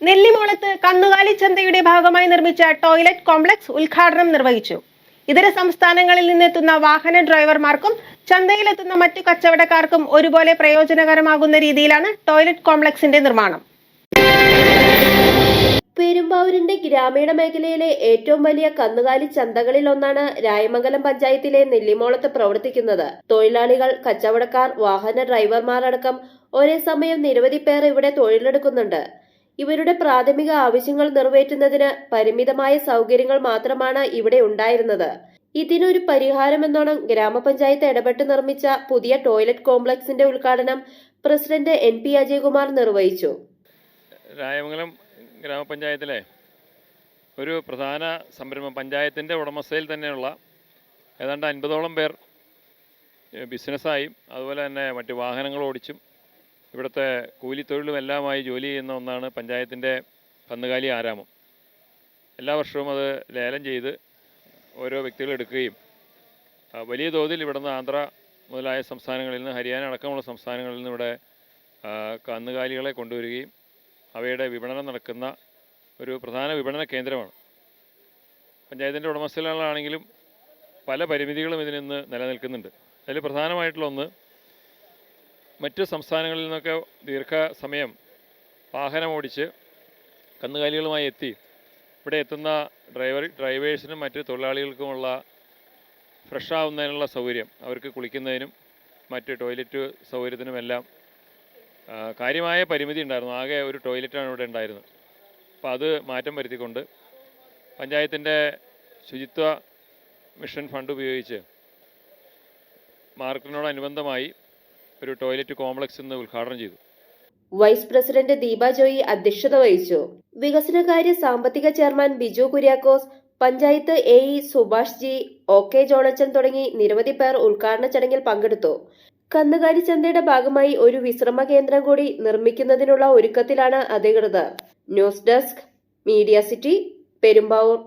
നെല്ലിമോളത്ത് കന്നുകാലി ചന്തയുടെ ഭാഗമായി നിർമ്മിച്ച ടോയ്ലറ്റ് കോംപ്ലക്സ് ഉദ്ഘാടനം നിർവഹിച്ചു. ഇതര സംസ്ഥാനങ്ങളിൽ നിന്നെത്തുന്ന വാഹന ഡ്രൈവർമാർക്കും ചന്തയിലെത്തുന്ന മറ്റു കച്ചവടക്കാർക്കും ഒരുപോലെ പ്രയോജനകരമാകുന്ന രീതിയിലാണ് ടോയ്ലറ്റ് കോംപ്ലക്സിന്റെ നിർമ്മാണം. പെരുമ്പാവൂരിന്റെ ഗ്രാമീണ മേഖലയിലെ ഏറ്റവും വലിയ കന്നുകാലി ചന്തകളിൽ ഒന്നാണ് രായമംഗലം പഞ്ചായത്തിലെ നെല്ലിമോളത്ത് പ്രവർത്തിക്കുന്നത്. തൊഴിലാളികൾ കച്ചവടക്കാർ വാഹന ഡ്രൈവർമാർ അടക്കം ഒരേ സമയം നിരവധി പേർ ഇവിടെ തൊഴിലെടുക്കുന്നുണ്ട്. ഇവരുടെ പ്രാഥമിക ആവശ്യങ്ങൾ നിറവേറ്റുന്നതിന് പരിമിതമായ സൗകര്യങ്ങൾ മാത്രമാണ് ഇവിടെ ഉണ്ടായിരുന്നത്. ഇതിനൊരു പരിഹാരമെന്നോണം ഗ്രാമപഞ്ചായത്ത് ഇടപെട്ട് നിർമ്മിച്ച പുതിയ ടോയ്ലറ്റ് കോംപ്ലക്സിന്റെ ഉദ്ഘാടനം പ്രസിഡന്റ് എൻ പി അജയകുമാർ നിർവഹിച്ചു. രായമംഗലം ഗ്രാമപഞ്ചായത്തിലെ ഒരു പ്രധാന സംരംഭം പഞ്ചായത്തിന്റെ ഉടമസ്ഥയിൽ തന്നെയുള്ള ഏതാണ്ട് അൻപതോളം പേർ ബിസിനസ്സായും അതുപോലെ തന്നെ മറ്റ് വാഹനങ്ങൾ ഓടിച്ചും ഇവിടുത്തെ കൂലിത്തൊഴിലും എല്ലാമായി ജോലി ചെയ്യുന്ന ഒന്നാണ് പഞ്ചായത്തിന്റെ കന്നുകാലി ആരാമം. എല്ലാ വർഷവും അത് ലേലം ചെയ്ത് ഓരോ വ്യക്തികൾ എടുക്കുകയും വലിയ തോതിൽ ഇവിടുന്ന് ആന്ധ്ര മുതലായ സംസ്ഥാനങ്ങളിൽ നിന്ന് ഹരിയാന അടക്കമുള്ള സംസ്ഥാനങ്ങളിൽ നിന്ന് ഇവിടെ കന്നുകാലികളെ കൊണ്ടുവരികയും അവയുടെ വിപണനം നടക്കുന്ന ഒരു പ്രധാന വിപണന കേന്ദ്രമാണ്. പഞ്ചായത്തിന്റെ ഉടമസ്ഥലാണെങ്കിലും പല പരിമിതികളും ഇതിൽ നിന്ന് നിലനിൽക്കുന്നുണ്ട്. അതിൽ പ്രധാനമായിട്ടുള്ള ഒന്ന് മറ്റ് സംസ്ഥാനങ്ങളിൽ നിന്നൊക്കെ ദീർഘസമയം വാഹനം ഓടിച്ച് കന്നുകാലികളുമായി എത്തി. ഇവിടെ എത്തുന്ന ഡ്രൈവർ ഡ്രൈവേഴ്സിനും മറ്റ് തൊഴിലാളികൾക്കുമുള്ള ഫ്രഷ് ആവുന്നതിനുള്ള സൗകര്യം അവർക്ക് കുളിക്കുന്നതിനും മറ്റ് ടോയ്ലറ്റ് സൗകര്യത്തിനുമെല്ലാം കാര്യമായ പരിമിതി ഉണ്ടായിരുന്നു. ആകെ ഒരു ടോയ്ലറ്റാണ് ഇവിടെ ഉണ്ടായിരുന്നത്. അപ്പോൾ അത് മാറ്റം വരുത്തിക്കൊണ്ട് പഞ്ചായത്തിന്റെ ശുചിത്വ മിഷൻ ഫണ്ട് ഉപയോഗിച്ച് മാർക്കറ്റിനോടനുബന്ധമായി ഒരു ടോയ്ലറ്റ് കോംപ്ലക്സ് ഇന്ന് ഉദ്ഘാടനം ചെയ്തു. വൈസ് പ്രസിഡന്റ് ദീപ ജോയി അധ്യക്ഷത വഹിച്ചു. വികസനകാര്യ സാമ്പത്തിക chairman Biju Kuriakose panchayat A E Subhash G O K Jonachan തുടങ്ങി നിരവധി പേർ ഉദ്ഘാടന ചടങ്ങിൽ പങ്കെടുത്തു. കന്നുകാലി ചന്തയുടെ ഭാഗമായി ഒരു വിശ്രമ കേന്ദ്രം കൂടി നിർമ്മിക്കുന്നതിനുള്ള ഒരുക്കത്തിലാണ് അധികൃതർ. News desk media city Perumbavoor.